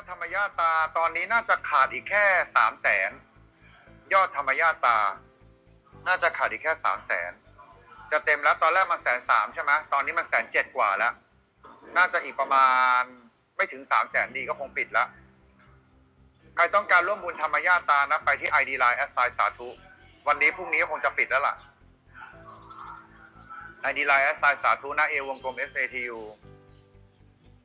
อดธรรมญาตาตอนนี้น่าจะขาดอีกแค่สามแสนยอดธรรมญาตา น่าจะขาดอีกแค่สามแสนจะเต็มแล้วตอนแรกมันแสนสามใช่ไหมตอนนี้มันแสนเจ็ดกว่าแล้ว น่าจะอีกประมาณไม่ถึงสามแสนดีก็คงปิดแล้ว ใครต้องการร่วมบุญธรรมญาตานะไปที่ ID Line แอสไซสาธุ วันนี้พรุ่งนี้ก็คงจะปิดแล้วล่ะ ID Line แอสไซสาธุน้าเอวงกลม SATU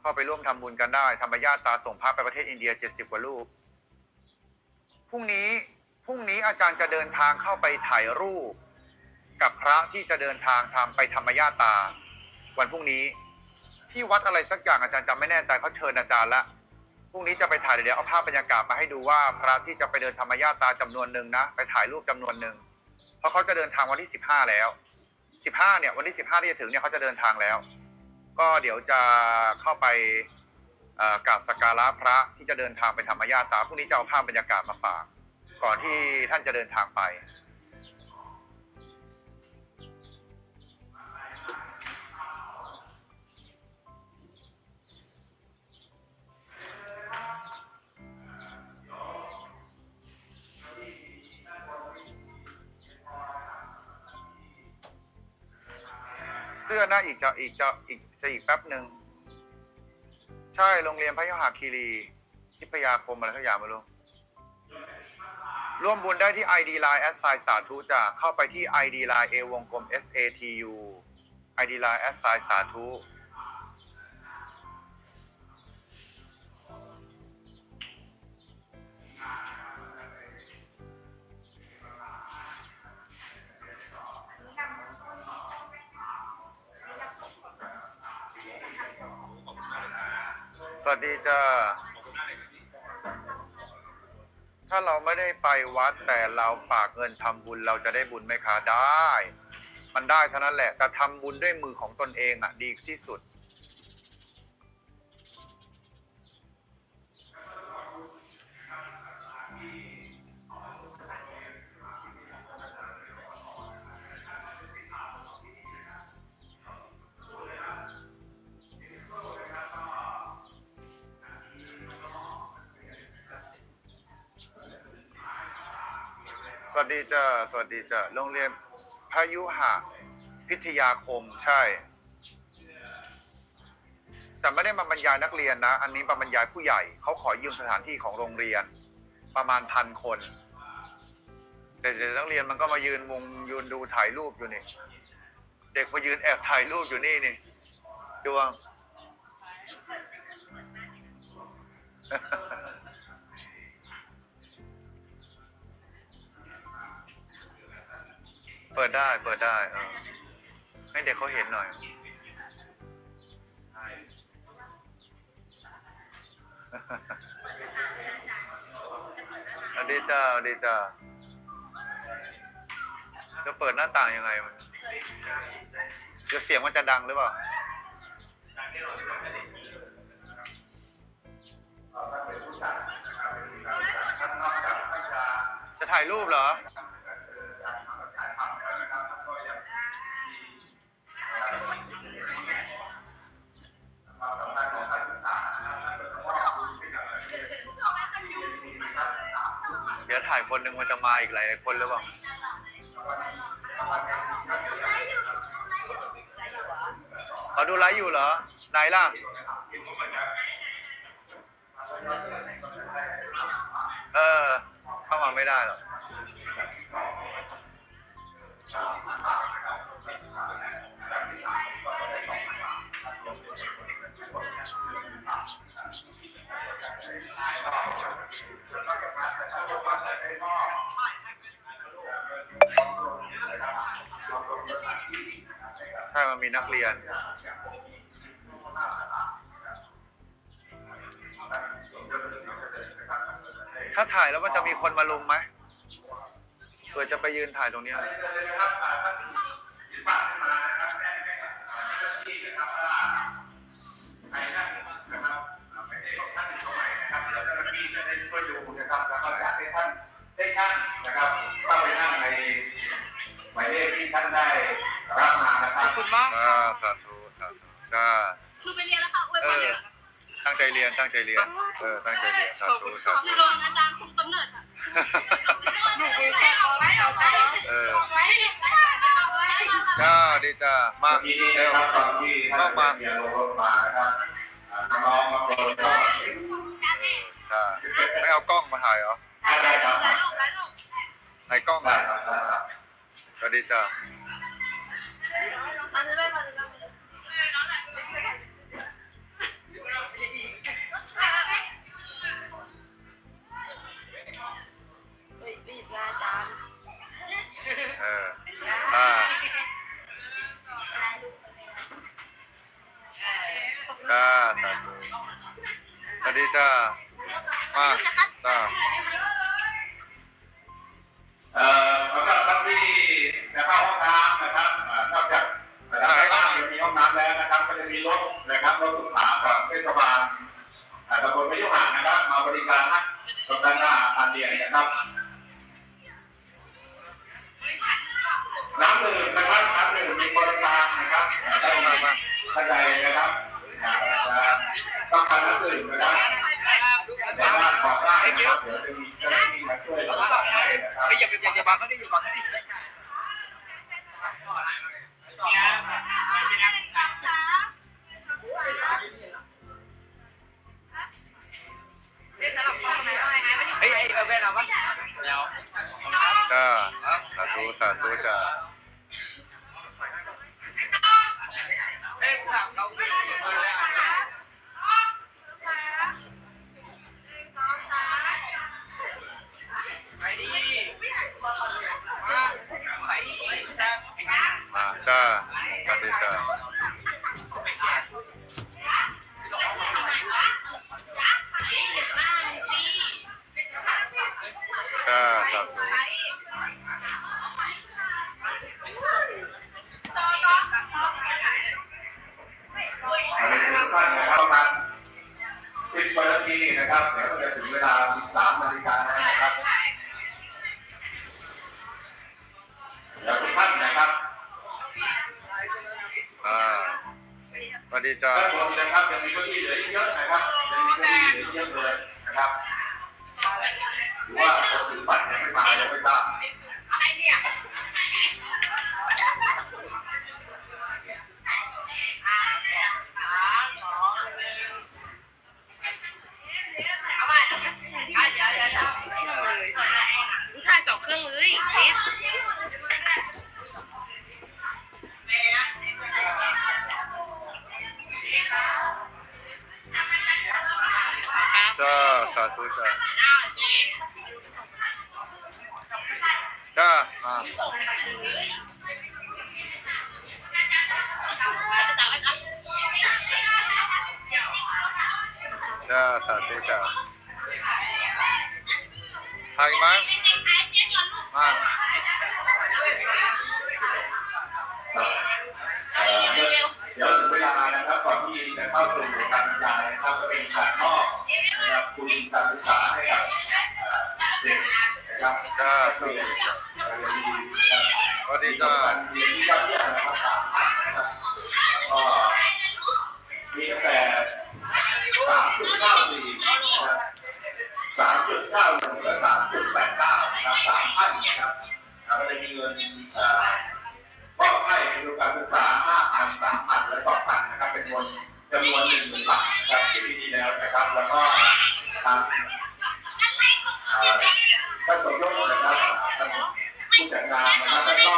เข้าไปร่วมทำบุญกันได้ ธรรมญาตาส่งพระไปประเทศอินเดีย70กว่ารูป พรุ่งนี้ พรุ่งนี้อาจารย์จะเดินทางเข้าไปถ่ายรูป กับพระที่จะเดินทางทำไปธรรมญาตา วันพรุ่งนี้ ที่วัดอะไรสักอย่างอาจารย์จำไม่แน่ใจเขาเชิญอาจารย์ละ พรุ่งนี้จะไปถ่ายเดี๋ยวเอาภาพบรรยากาศมาให้ดูว่าพระที่จะไปเดินธรรมญาตาจำนวนหนึ่งนะ ไปถ่ายรูปจำนวนหนึ่ง เพราะเขาจะเดินทางวันที่15แล้ว15เนี่ย วันที่15ที่จะถึงเนี่ยเขาจะเดินทางแล้ว ก็เดี๋ยวจะเข้าไปกราบสักการะพระที่จะเดินทางไปธรรมญาตาพรุ่งนี้จะเอาภาพบรรยากาศมาฝาก ก่อนที่ท่านจะเดินทางไป เสื้อน่าอีกจะอีกจะอีกจะอีกแป๊บหนึ่งใช่โรงเรียนพระยหาคีรีทิพยาคมอะไรทุกอย่างไม่รู้ร่วมบุญได้ที่ ID Line แอสไซสาธุจะเข้าไปที่ ID Line A วงกลม SATU ID Line แอสไซสาธุ สวัสดีจ้า ถ้าเราไม่ได้ไปวัดแต่เราฝากเงินทำบุญเราจะได้บุญไหมคะได้ มันได้เท่านั้นแหละแต่ทำบุญด้วยมือของตนเองอะ ดีที่สุด วัสดีจ้าสวัสดีจ้าโรงเรียนพายุหะพิทยาคมใช่ แต่ไม่ได้มาบรรยายนักเรียนนะ อันนี้มาบรรยายผู้ใหญ่เขาขอยืมสถานที่ของโรงเรียน ประมาณพันคนแต่เด็กนักเรียนมันก็มายืนมุงยืนดูถ่ายรูปอยู่นี่ เด็กมายืนแอบถ่ายรูปอยู่นี่นี่ดวง เปิดได้ เปิดได้เออให้เด็กเขาเห็นหน่อย ดีจ้าดีจ้าจะเปิดหน้าต่างยังไงมันเดี๋ยวเสียงมันจะดังหรือเปล่าจะถ่ายรูปเหรอ ถ่ายคนหนึ่งมันจะมาอีกหลายคนหรือเปล่าเขาดูไลฟ์อยู่เหรอไหนล่ะเออเข้ามาไม่ได้หรอก มีนักเรียน ถ้าถ่ายแล้วมันจะมีคนมาลุมไหมเผื่อจะไปยืนถ่ายตรงเนี้ย อ่าสาธุสาธุจ้าคือไปเรียนแล้วค่ะอวยพรเลยเหรอคะตั้งใจเรียนตั้งใจเรียนเออตั้งใจเรียนสาธุสาธุ โดนอาจารย์คุมกำเนิดอะเออจ้าดีจ้ามาทีเร็วครับตอนที่ท่านเรียนลงมานะครับอ่าน้องๆบางคนก็ใช่ไม่เอากล้องมาถ่ายเหรอได้ครับไหนกล้องได้อะครับได้ครับ ก็ดีจ้ามัน เลยมันเลยเอออ่าจ้าสาธุก็ดีจ้ามาจ้าเอ่อสำหรับท่านที่จะเข้าห้องน้ำนะครับอ่านอกจากด้า นล่างจะมีห้องน้ำแล้วนะครับ ก็จะมีรถนะครับรถสุขาของเทศบาลตำบลพยุหะนะครับ มาบริการนะตรงด้านหน้าอาคารเรียนนะครับน้ำดื่มนะครับน้ำดื่มมีบริการนะครับได้มามาท่าใดนะครับต้องการน้ำดื่มนะครับสามารถบอกได้นะครับเดี๋ยวจะมีเจ้าหน้าที่มาช่วยเราได้นะครับอย่าอย่าอย่าบังเขาดิอย่าบังเขาดิ เฮ้ยเฮ้ยเอาแว่เอาปะไม่จ้าสาธุสาธุจ้าเอ้ยถามเขาไปดิมาไปจ้า ม ดีจ้าด้านบนนะครับจะมีเก้าอี้เหลืออีกเยอะนะครับจะมีเก้าอี้เหลืออีกเยอะเลย สาธุจ้าถ่ายมั้ยมาเดี๋ยวถึงเวลานะครับก่อนที่จะเข้าสู่การบรรยายนะครับก็เป็นการมอบนะครับทุนการศึกษาให้กับเด็กนะครับจ้าเรียนเรียนดีนะครับสวัสดีจ้าเรียนที่ยอดเยี่ยมนะครับนะครับก็มีตั้งแต่สามจุดเก้าสี่นะครับสามจุดเก้าหนึ่งและสามจุดแปดเก้านะครับสามท่านนะครับแล้วก็จะมีเงินอ่อมอบให้ทุนการศึกษา5,000 3,000และ2,000นนะครับเป็นจำนวนจำนวน1 0,000บาทครับที่ดีแล้วนะครับแล้วก็ทางเอ่อท่านสมยศนะครับผู้จัดงานนะครับแล้วก็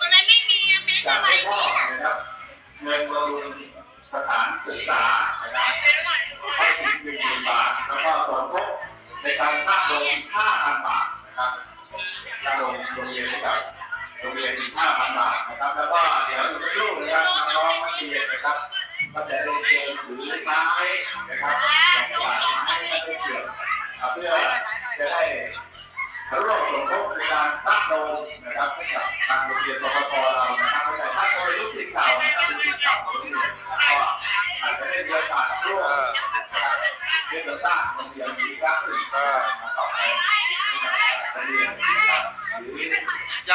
อะไรไม่มีแม่จากให้มอนะครับเงินบำรุงสถานศึกษานะครับให้ถึง1 0,000บาทแล้วก็สมทบ ในการสร้งโรง5,000 บาทนะครับสร้างโรงโรงเรียนให้กับโรงเรียนอีก5,000 บาทนะครับ แล้วก็เดี๋ยวอีกสักครู่นะครับน้องนักเรียนนะครับก็จะได้เจอถือไม้นะครับแจกจ่ายไม้ให้เกียรติอ่าเพื่อจะได้ร่วมสมทบในการสร้งโดมนะครับให้กับทางโรงเรียนปปทเรานะครับไม่ใช่ถ้าเคยลูกศิษย์เก่านะครับเป็นศิษย์เก่าของโรงเรียนก็อาจจะได้มีโอกาสร่วม ย้ายนาตั้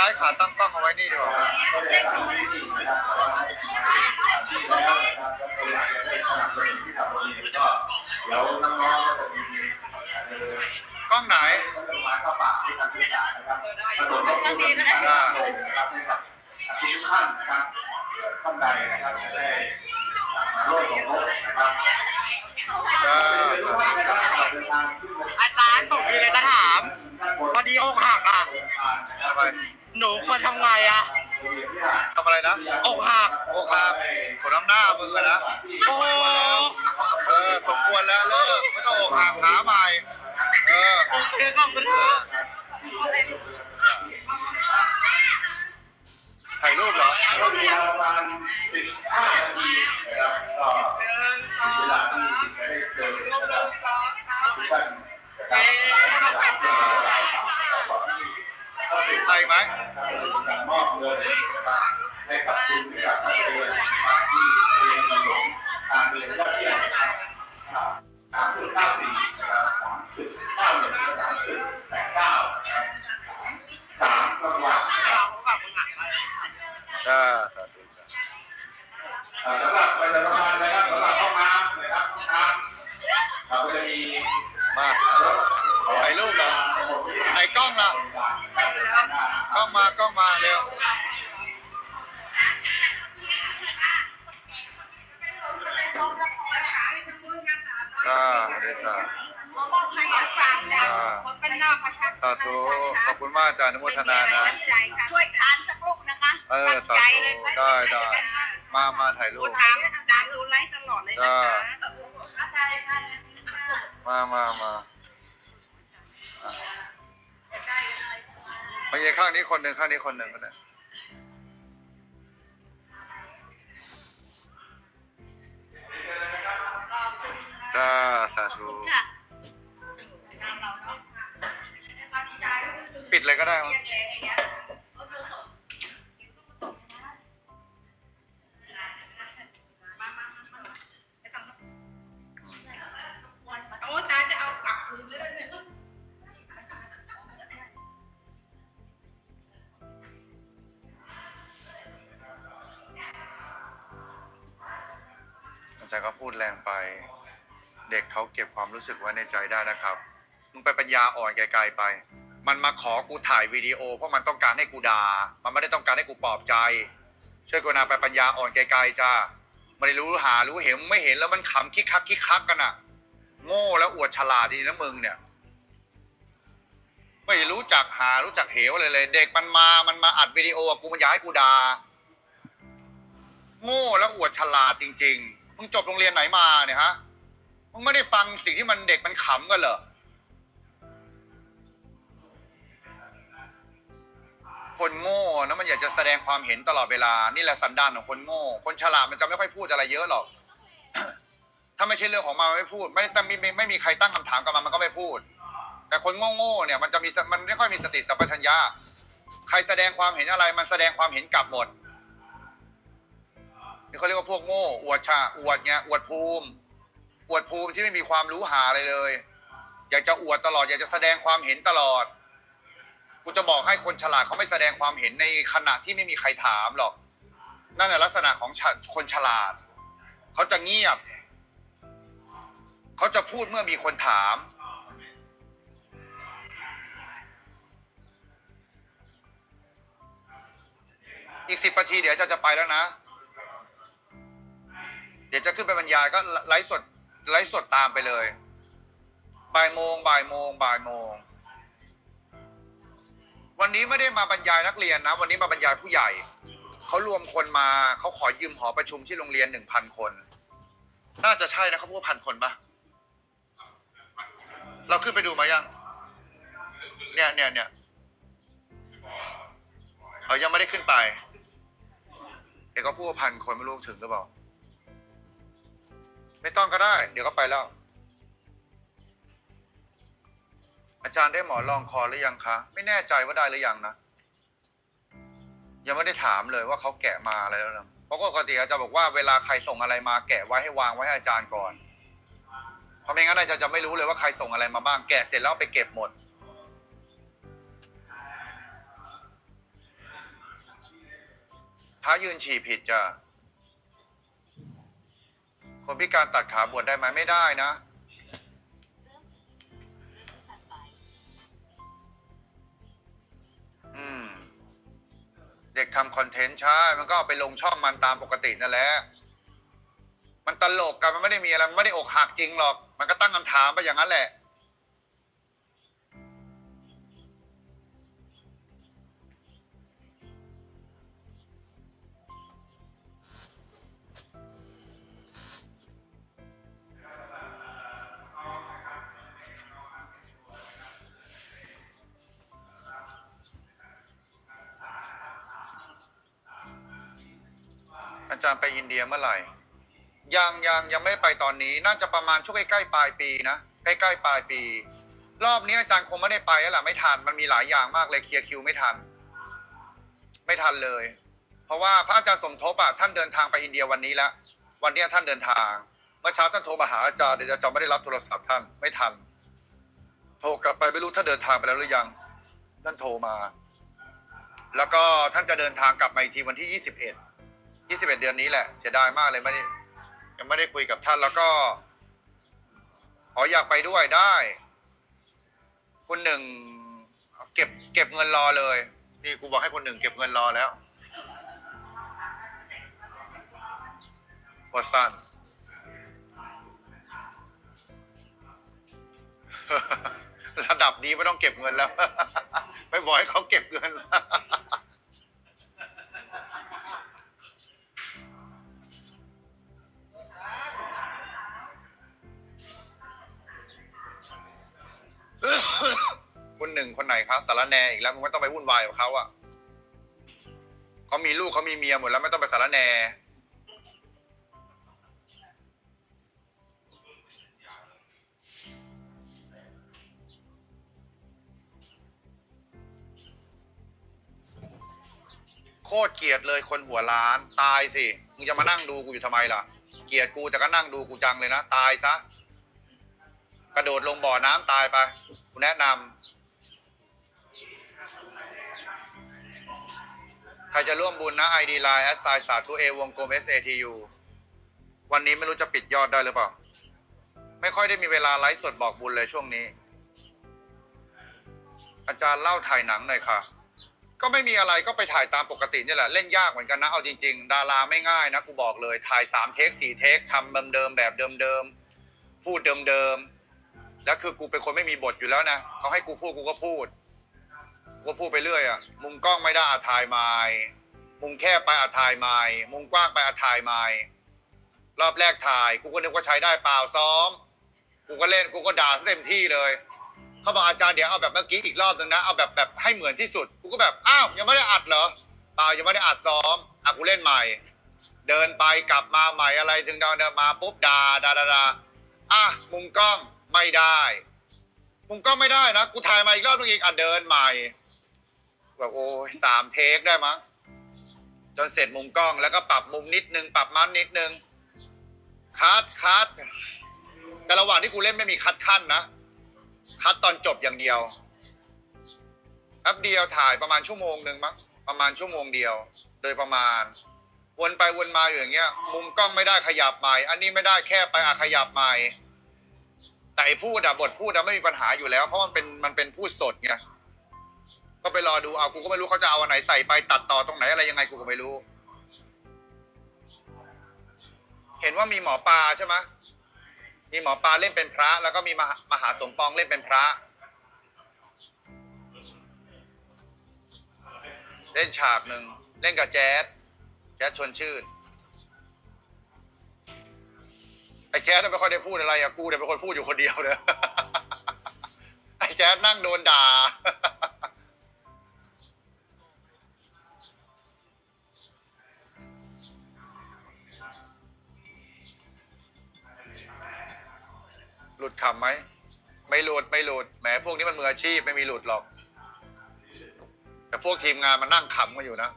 าขาตั้งกล้องเอาไว้นี่ดีกว่าก้ล้องเป็นก้องดีไหนะครับกระโดดต้นท่านใดนะครับได้าอาจารย์ผมมีอะไรจะถาม พอดีอกหักอะ ทำไมหนูควรทำไงอะทำอะไรนะอกหักโอคาขนน้ำหน้ามึงอะนะ โอ้โหเออสมควรแล้วเลิกไม่ต้องอกหักหาใหม่ เออ โอเคขอบคุณคเอ รั อบ ถ่ายรูปเหรอก็มีประมาณ15นาทีนะครับก็ถึงเวลาที่จะได้เจอนะครับทุกท่านนะครับไปไหมการมอบเงินนะครับให้กับคุณให้กับนักเรียนที่เรียนอยู่ทางเรียนยอดเยี่ยมนะครับสามจุดเก้าสี่นะครับสามจุดเก้าหนึ่งสามจุดแปดเก้านะครับสามรางวัลนะครับ จ้าสาธุจ้าอ่าสำหรับประชาสัมพันธ์นะครับสำหรับห้องน้ำนะครับห้องน้ำเราก็จะมีมารถถ่ายรูปเหรอไหนกล้องล่ะกล้องมากล้องมาเร็วจ้าเดี๋ยวจ้าสาธุขอบคุณมากอาจารย์อนุโมทนานะช่วยทานสักลูกนะคะ เออสาธุได้ได้มามาถ่ายรูปตามตามดูไลฟ์ตลอดเลยนะคะมามามาอะไปยืนข้างนี้คนหนึ่งข้างนี้คนหนึ่งก็ได้จ้าสาธุปิดเลยก็ได้มั้ง รู้สึกไว้ในใจได้นะครับมึงไปปัญญาอ่อนไกลๆไป มันมาขอกูถ่ายวิดีโอ เพราะมันต้องการให้กูด่ามันไม่ได้ต้องการให้กูปลอบใจ ช่วยกรุณาไปปัญญาอ่อนไกลๆจ้าไม่ได้รู้หารู้เห็นไม่เห็นแล้วมันขำคิกคักคิกคักกันอะ โง่แล้วอวดฉลาดดีนะมึงเนี่ยไม่รู้จักหารู้จักเหวเลยเลย เด็กมันมา มันมาอัดวิดีโออะกูมันอยากให้กูด่าโง่แล้วอวดฉลาดจริง ๆ มึงจบโรงเรียนไหนมาเนี่ยฮะ มึงไม่ได้ฟังสิ่งที่มันเด็กมันขำกันเหรอ คนโง่นะมันอยากจะแสดงความเห็นตลอดเวลา นี่แหละสันดานของคนโง่ คนฉลาดมันจะไม่ค่อยพูดอะไรเยอะหรอก ถ้าไม่ใช่เรื่องของมันไม่พูด ไม่แต่ไม่ไม่ไม่มีใครตั้งคำถามกับมันมันก็ไม่พูด แต่คนโง่ๆเนี่ย มันจะมีมันไม่ค่อยมีสติสัมปชัญญะ ใครแสดงความเห็นอะไร มันแสดงความเห็นกลับหมดนี่เขาเรียกว่าพวกโง่ อวดชา อวดไงอวดภูมิ อวดภูมิที่ไม่มีความรู้หาอะไรเลย อยากจะอวดตลอด อยากจะแสดงความเห็นตลอด กูจะบอกให้คนฉลาดเขาไม่แสดงความเห็นในขณะที่ไม่มีใครถามหรอก นั่นแหละลักษณะของฉะคนฉลาด เขาจะเงียบ เขาจะพูดเมื่อมีคนถาม อีกสิบนาทีเดี๋ยวจะจะไปแล้วนะ เดี๋ยวจะขึ้นไปบรรยายก็ไลฟ์สด ไลฟ์สดตามไปเลยบ่ายโมงบ่ายโมงบ่ายโมง วันนี้ไม่ได้มาบรรยายนักเรียนนะ วันนี้มาบรรยายผู้ใหญ่เขารวมคนมาเขาขอยืมหอประชุมที่โรงเรียนหนึ่งพันคน น่าจะใช่นะเขาพูดพันคนปะเราขึ้นไปดูมายัง เนี่ยเนี่ยเนี่ยเขายังไม่ได้ขึ้นไปเดี๋ยวก็พูดพันคนไม่รู้ถึงหรือเปล่า ไม่ต้องก็ได้ เดี๋ยวก็ไปแล้ว อาจารย์ได้หมอลองคอหรือยังคะ ไม่แน่ใจว่าได้หรือยังนะ ยังไม่ได้ถามเลยว่าเขาแกะมาอะไรแล้วนะเพราะปกติอาจารย์บอกว่าเวลาใครส่งอะไรมาแกะไว้ให้วางไว้ให้อาจารย์ก่อน เพราะไม่งั้นอาจารย์จะไม่รู้เลยว่าใครส่งอะไรมาบ้าง แกะเสร็จแล้วไปเก็บหมดพระยืนฉี่ผิดจ้ะ คนพิการตัดขาบวชได้ไหมไม่ได้นะ อืม เด็กทำคอนเทนต์ใช่ มันก็เอาไปลงช่องมันตามปกตินั่นแหละ มันตลกกันมันไม่ได้มีอะไร มันไม่ได้อกหักจริงหรอก มันก็ตั้งคำถามไปอย่างนั้นแหละ อาจารย์ไปอินเดียเมื่อไหร่ ยังยังยังไม่ไปตอนนี้ น่าจะประมาณช่วงใกล้ๆปลายปีนะ ใกล้ๆปลายปี รอบนี้อาจารย์คงไม่ได้ไปแล้วล่ะไม่ทัน มันมีหลายอย่างมากเลยเคลียร์คิวไม่ทัน ไม่ทันเลย เพราะว่าพระอาจารย์สมทบอะท่านเดินทางไปอินเดียวันนี้แล้ว วันนี้ท่านเดินทาง เมื่อเช้าท่านโทรมาหาอาจารย์เดี๋ยวอาจารย์ไม่ได้รับโทรศัพท์ท่านไม่ทัน โทรกลับไปไม่รู้ท่านเดินทางไปแล้วหรือยัง ท่านโทรมา แล้วก็ท่านจะเดินทางกลับมาอีกทีวันที่ยี่สิบเอ็ด ยี่สิบเอ็ดเดือนนี้แหละ เสียดายมากเลยไม่ได้ยังไม่ได้คุยกับท่านแล้วก็ขออยากไปด้วยได้ คุณหนึ่งเก็บเก็บเงินรอเลย นี่กูบอกให้คนหนึ่งเก็บเงินรอแล้ววอสันระดับนี้ไม่ต้องเก็บเงินแล้ว ไปบอกให้เขาเก็บเงิน คุณหนึ่งคนไหนครับสารแนอีกแล้วมึงไม่ต้องไปวุ่นวายกับเขาอะเขามีลูกเขามีเมียหมดแล้วไม่ต้องไปสารแนโคตรเกลียดเลยคนหัวล้านตายสิ มึงจะมานั่งดูกูอยู่ทำไมล่ะ เกลียดกูแต่ก็นั่งดูกูจังเลยนะ ตายซะ กระโดดลงบ่อน้ำตายไป กูแนะนำใครจะร่วมบุญนะ ID Line แอสไซสาธุเอวงกลม SATU วันนี้ไม่รู้จะปิดยอดได้หรือเปล่า ไม่ค่อยได้มีเวลาไลฟ์สดบอกบุญเลยช่วงนี้ อาจารย์เล่าถ่ายหนังหน่อยค่ะ ก็ไม่มีอะไรก็ไปถ่ายตามปกตินี่แหละ เล่นยากเหมือนกันนะ เอาจริง ๆ ดาราไม่ง่ายนะ กูบอกเลย ถ่ายสามเทคสี่เทคทำเดิมๆแบบเดิมๆ พูดเดิมๆ แล้วคือกูเป็นคนไม่มีบทอยู่แล้วนะเขาให้กูพูดกูก็พูดกูก็พูดไปเรื่อยอะมุมกล้องไม่ได้อาถ่ายไม้มุมแคบไปอาถ่ายไม้มุมกว้างไปอาถ่ายไม้รอบแรกถ่ายกูก็นึกว่าใช้ได้เปล่าซ้อม กูก็เล่นกูก็ด่าซะเต็มที่เลยเขาบอกอาจารย์เดี๋ยวเอาแบบเมื่อกี้อีกรอบหนึ่งนะเอาแบบแบบให้เหมือนที่สุดกูก็แบบอ้าวยังไม่ได้อัดเหรอเปล่ายังไม่ได้อัดซ้อมอะกูเล่นใหม่ เดินไปกลับมาใหม่อะไรถึงเดินเดินมาปุ๊บด่าด่าด่าด่าอะมุมกล้อง ไม่ได้มุมกล้องไม่ได้นะ กูถ่ายมาอีกรอบนึงอีกอะเดินใหม่แบบโอ้ยสามเทคได้มั้งจนเสร็จมุมกล้องแล้วก็ปรับมุมนิดนึง ปรับมันนิดนึงคัดคัดแต่ระหว่างที่กูเล่นไม่มีคัดขั้นนะ คัดตอนจบอย่างเดียวแป๊บเดียวถ่ายประมาณชั่วโมงหนึ่งมั้งประมาณชั่วโมงเดียว โดยประมาณ วนไปวนมาอยู่อย่างเงี้ย มุมกล้องไม่ได้ขยับใหม่ อันนี้ไม่ได้แค่ไปอะขยับใหม่ แต่ไอ้พูดอะบทพูดอะไม่มีปัญหาอยู่แล้ว เพราะมันเป็นมันเป็นพูดสดไงก็ไปรอดูเอากูก็ไม่รู้เขาจะเอาอันไหนใส่ไปตัดต่อตรงไหนอะไรยังไงกูก็ไม่รู้ เห็นว่ามีหมอปลาใช่ไหมมีหมอปลาเล่นเป็นพระ แล้วก็มีมหามหาสมปองเล่นเป็นพระ เล่นฉากหนึ่งเล่นกับแจ๊ดแจ๊ดชวนชื่น อ้แจ๊ดน่ะไม่ค่อยได้พูดอะไรอะกูเนี่ยเป็นคนพูดอยู่คนเดียวเลยไอ้แจ๊ดนั่งโดนด่าหลุดคำไหม ไม่หลุดไม่หลุดแหมพวกนี้มันมืออาชีพไม่มีหลุดหรอก แต่พวกทีมงานมันนั่งขำกันอยู่นะ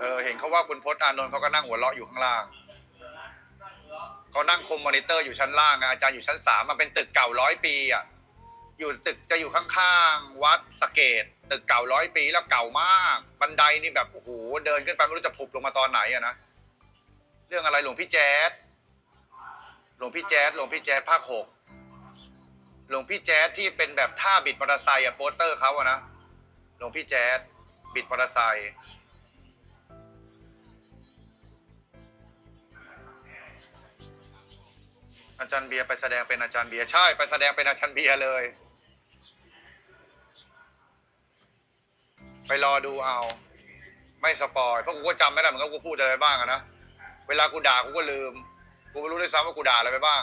เออเห็นเขาว่าคุณพจน์อานนท์เขาก็นั่งหัวเราะอยู่ข้างล่างเขานั่งคุมมอนิเตอร์อยู่ชั้นล่างอะอาจารย์อยู่ชั้นสามมันเป็นตึกเก่าร้อยปีอะอยู่ตึกจะอยู่ข้างๆวัดสะเกตตึกเก่าร้อยปีแล้วเก่ามาก บันไดนี่แบบโอ้โหเดินขึ้นไปไม่รู้จะผุบลงมาตอนไหนอะนะเรื่องอะไรหลวงพี่แจ๊ดหลวงพี่แจ๊ดหลวงพี่แจ๊ดภาคหกหลวงพี่แจ๊ดที่เป็นแบบท่าบิดมอเตอร์ไซค์อะโปสเตอร์เขาอะนะหลวงพี่แจ๊ดบิดมอเตอร์ไซค์ อาจารย์เบียร์ไปแสดงเป็นอาจารย์เบียร์ใช่ไปแสดงเป็นอาจารย์เบียร์เลย ไปรอดูเอา ไม่สปอยเพราะกูก็จำไม่ได้เหมือนกันกูพูดอะไรบ้างอะนะเวลากูด่ากูก็ลืม กูไม่รู้ด้วยซ้ำว่ากูด่าอะไรไปบ้าง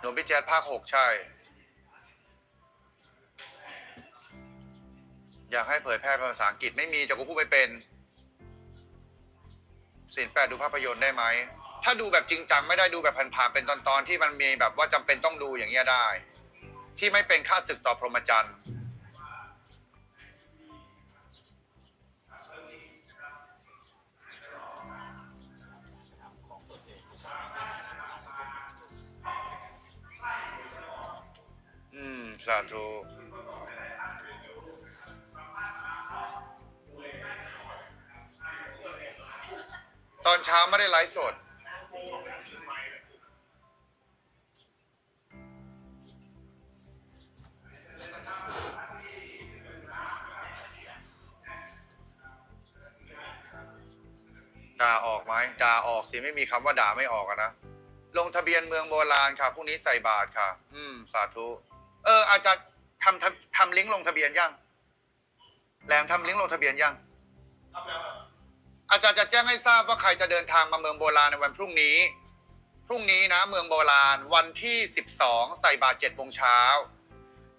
หลวงพี่แจ๊ดภาคหกใช่ อยากให้เผยแพร่เป็นภาษาอังกฤษไม่มีจะกูพูดไม่เป็นสินแปดดูภาพยนตร์ได้ไหม ถ้าดูแบบจริงจังไม่ได้ดูแบบผ่านๆเป็นตอนๆที่มันมีแบบว่าจำเป็นต้องดูอย่างเงี้ยได้ ที่ไม่เป็นค่าศึกต่อพรหมจรรย์อืมสาธุ อนเช้าไม่ได้ไลฟ์สด ด่าออกไหมด่าออกสิไม่มีคำว่าด่าไม่ออกอะนะ ลงทะเบียนเมืองโบราณค่ะพรุ่งนี้ใส่บาทค่ะ อืม สาธุ เออ อาจารย์ทำทำทำลิงก์ลงทะเบียนยังแหลมทำลิงก์ลงทะเบียนยัง อาจารย์จะแจ้งให้ทราบว่าใครจะเดินทางมาเมืองโบราณในวันพรุ่งนี้ พรุ่งนี้นะเมืองโบราณวันที่ 12 ใส่บาตร7โมงเช้า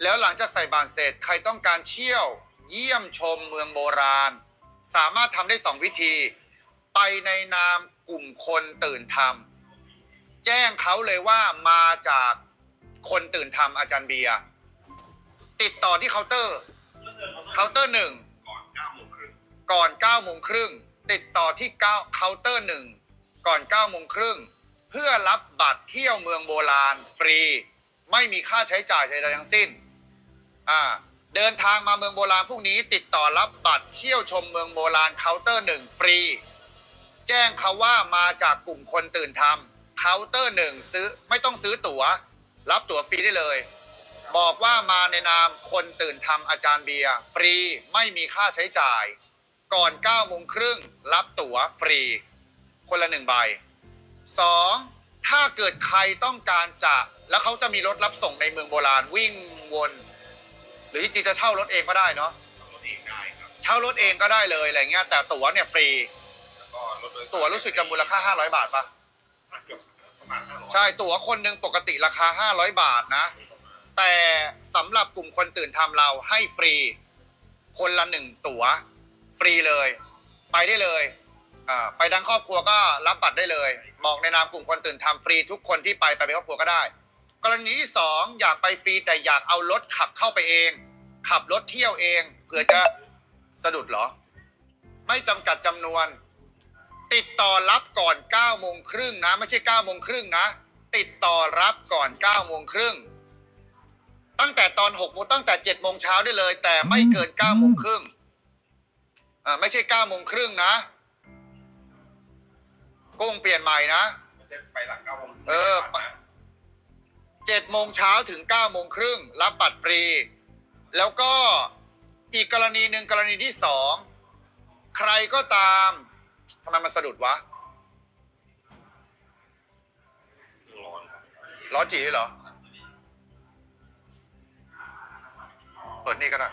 แล้วหลังจากใส่บาตรเสร็จใครต้องการเที่ยว เยี่ยมชมเมืองโบราณ สามารถทำได้สองวิธี ไปในนามกลุ่มคนตื่นธรรม แจ้งเขาเลยว่ามาจากคนตื่นธรรมอาจารย์เบียร์ติดต่อที่เคาน์เตอร์ เคาน์เตอร์หนึ่งก่อน9โมงครึ่ง ติดต่อที่9เคาน์เตอร์หนึ่งก่อน9โมงครึ่งเพื่อรับบัตรเที่ยวเมืองโบราณฟรี ไม่มีค่าใช้จ่ายใดๆทั้งสิ้นอ่าเดินทางมาเมืองโบราณพรุ่งนี้ ติดต่อรับบัตรเที่ยวชมเมืองโบราณเคาน์เตอร์หนึ่งฟรี แจ้งเขาว่ามาจากกลุ่มคนตื่นทำเคาน์เตอร์หนึ่งซื้อไม่ต้องซื้อตั๋ว รับตั๋วฟรีได้เลย บอกว่ามาในนามคนตื่นทำอาจารย์เบียร์ฟรีไม่มีค่าใช้จ่าย ก่อน9โมงครึ่งรับตั๋วฟรี คนละหนึ่งใบ 2. ถ้าเกิดใครต้องการจะแล้วเขาจะมีรถรับส่งในเมืองโบราณวิ่งวน หรือจริงๆจะเช่ารถเองก็ได้เนาะเช่ารถเองก็ได้เลยอะไรเงี้ยแต่ตั๋วเนี่ยฟรีตั๋วรู้สึกจะมูลค่า 500 บาทปะใช่ตั๋วคนหนึ่งปกติราคา 500 บาทนะ แต่สำหรับกลุ่มคนตื่นทำเราให้ฟรี คนละหนึ่งตั๋ว ฟรีเลย ไปได้เลยอ่าไปทั้งครอบครัวก็รับบัตรได้เลยบอกในนามกลุ่มคนตื่นทำฟรีทุกคนที่ไปไปเป็นครอบครัวก็ได้ กรณีที่สองอยากไปฟรีแต่อยากเอารถขับเข้าไปเอง ขับรถเที่ยวเองเผื่อจะสะดุดเหรอ ไม่จำกัดจำนวน ติดต่อรับก่อน9โมงครึ่งนะ ไม่ใช่9โมงครึ่งนะ ติดต่อรับก่อน9โมงครึ่งตั้งแต่ตอน6โมงตั้งแต่7โมงเช้าได้เลย แต่ไม่เกิน9โมงครึ่ง อ่าไม่ใช่9โมงครึ่งนะกุ้งเปลี่ยนใหม่นะไปหลังเก้าโมงเออ7โมงเช้าถึง9โมงครึ่งรับบัตรฟรี แล้วก็อีกกรณีหนึ่งกรณีที่สองใครก็ตามทำไมมันสะดุดวะร้อนล้อจีเหรอเปิดนี่ก็ได้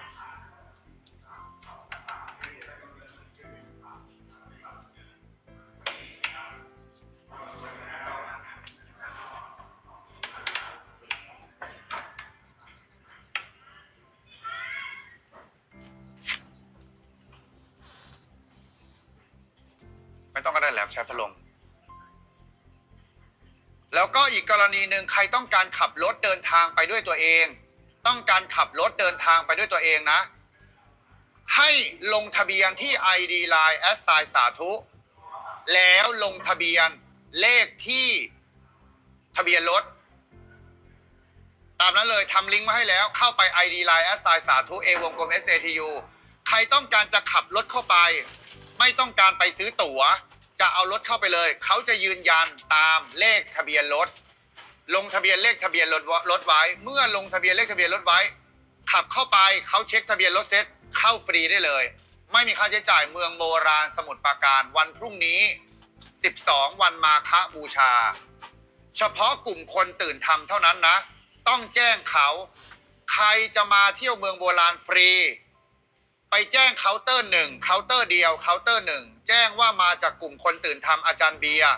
ไม่ต้องก็ได้แหลมใช้พัดลม แล้วก็อีกกรณีหนึ่งใครต้องการขับรถเดินทางไปด้วยตัวเอง ต้องการขับรถเดินทางไปด้วยตัวเองนะ ให้ลงทะเบียนที่ ID Line แอสไซสาธุ แล้วลงทะเบียนเลขที่ทะเบียนรถตามนั้นเลยทำลิงก์มาให้แล้วเข้าไป ID Line แอสไซสาธุ A วงกลม SATU ใครต้องการจะขับรถเข้าไป ไม่ต้องการไปซื้อตั๋ว จะเอารถเข้าไปเลย เขาจะยืนยันตามเลขทะเบียนรถ ลงทะเบียนเลขทะเบียนรถรถไว้ เมื่อลงทะเบียนเลขทะเบียนรถไว้ ขับเข้าไปเขาเช็คทะเบียนรถเซ็ตเข้าฟรีได้เลย ไม่มีค่าใช้จ่ายเมืองโบราณสมุทรปราการวันพรุ่งนี้ 12 วันมาฆบูชา เฉพาะกลุ่มคนตื่นทำเท่านั้นนะ ต้องแจ้งเขา ใครจะมาเที่ยวเมืองโบราณฟรี ไปแจ้งเคาน์เตอร์หนึ่งเคาน์เตอร์เดียวเคาน์เตอร์หนึ่งแจ้งว่ามาจากกลุ่มคนตื่นทำอาจารย์เบียร์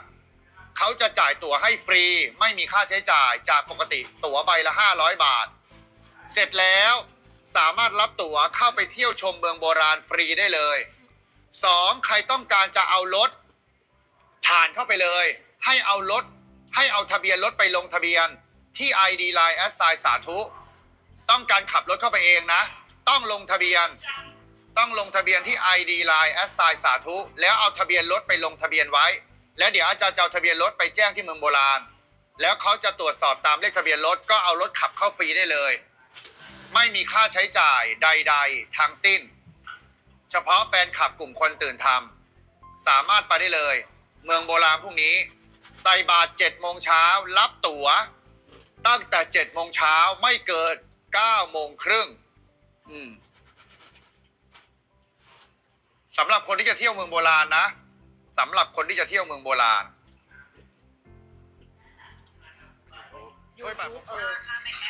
เขาจะจ่ายตั๋วให้ฟรี ไม่มีค่าใช้จ่ายจากปกติตั๋วใบละ 500 บาท เสร็จแล้วสามารถรับตั๋วเข้าไปเที่ยวชมเมืองโบราณฟรีได้เลยสองใครต้องการจะเอารถ ผ่านเข้าไปเลย ให้เอารถ ให้เอาทะเบียนรถไปลงทะเบียนที่ ID Line แอสไซสาธุ ต้องการขับรถเข้าไปเองนะ ต้องลงทะเบียน ต้องลงทะเบียนที่ ID Line แอสไซสาธุ แล้วเอาทะเบียนรถไปลงทะเบียนไว้ แล้วเดี๋ยวอาจารย์จะเอาทะเบียนรถไปแจ้งที่เมืองโบราณ แล้วเขาจะตรวจสอบตามเลขทะเบียนรถก็เอารถขับเข้าฟรีได้เลย ไม่มีค่าใช้จ่ายใด ๆ ทั้งสิ้น เฉพาะแฟนคลับกลุ่มคนตื่นทำสามารถไปได้เลย เมืองโบราณพรุ่งนี้ใส่บาทเจ็ดโมงเช้ารับตั๋ว ตั้งแต่เจ็ดโมงเช้าไม่เกินเก้าโมงครึ่งอืม สำหรับคนที่จะเที่ยวเมืองโบราณนะสำหรับคนที่จะเที่ยวเมืองโบราณยูทูบเออ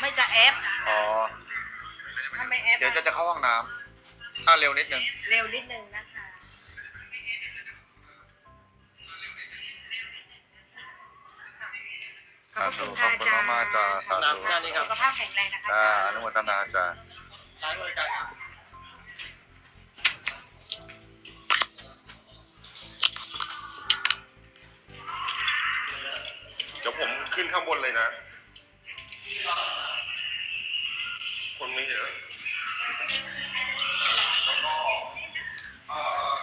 ไม่จะแอปอ๋อถ้าไม่แอปเดี๋ยวจะจะเข้าห้องน้ำถ้าเร็วนิดนึงเร็วนิดนึงนะคะขอบคุณค่ะอาจารย์ขอบคุณมากๆจ้าสาธุน้ำด้านนี้ครับสุขภาพแข็งแรงนะคะจ้าอนุโมทนาจ้าซ้ายบริการครับ เดี๋ยวผมขึ้นข้างบนเลยนะ คนไม่เยอะแล้วก็เอ่อ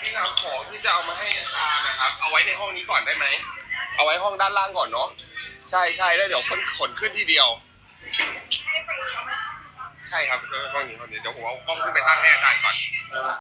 พี่ครับของที่จะเอามาให้ทานนะครับ เอาไว้ในห้องนี้ก่อนได้ไหม เอาไว้ห้องด้านล่างก่อนเนาะ ใช่ใช่แล้วเดี๋ยวขนขนขึ้นทีเดียว ใช่ครับห้องนี้ห้องนี้เดี๋ยวผมเอากล้องขึ้นไปตั้งให้อาจารย์ก่อน